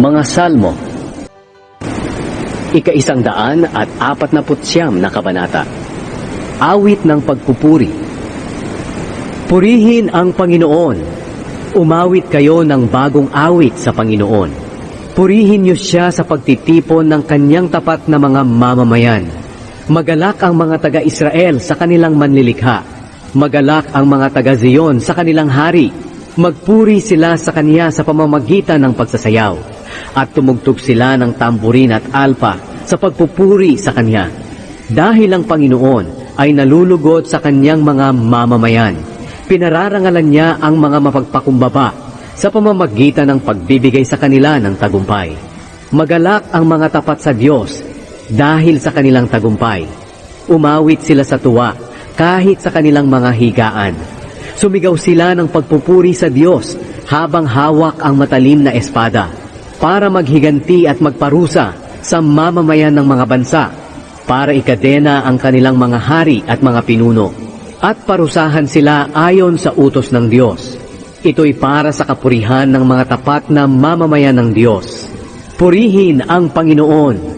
Mga Salmo. Ika-isang daan at apat na putsyam na kabanata. Awit ng pagpupuri. Purihin ang Panginoon. Umawit kayo ng bagong awit sa Panginoon. Purihin niyo siya sa pagtitipon ng kanyang tapat na mga mamamayan. Magalak ang mga taga-Israel sa kanilang manlilikha. Magalak ang mga taga-Zion sa kanilang hari. Magpuri sila sa kanya sa pamamagitan ng pagsasayaw at tumugtog sila ng tamburin at alpa sa pagpupuri sa kanya. Dahil ang Panginoon ay nalulugod sa kanyang mga mamamayan. Pinararangalan niya ang mga mapagpakumbaba sa pamamagitan ng pagbibigay sa kanila ng tagumpay. Magalak ang mga tapat sa Diyos dahil sa kanilang tagumpay. Umawit sila sa tuwa kahit sa kanilang mga higaan. Sumigaw sila ng pagpupuri sa Diyos habang hawak ang matalim na espada para maghiganti at magparusa sa mamamayan ng mga bansa para ikadena ang kanilang mga hari at mga pinuno at parusahan sila ayon sa utos ng Diyos. Ito'y para sa kapurihan ng mga tapat na mamamayan ng Diyos. Purihin ang Panginoon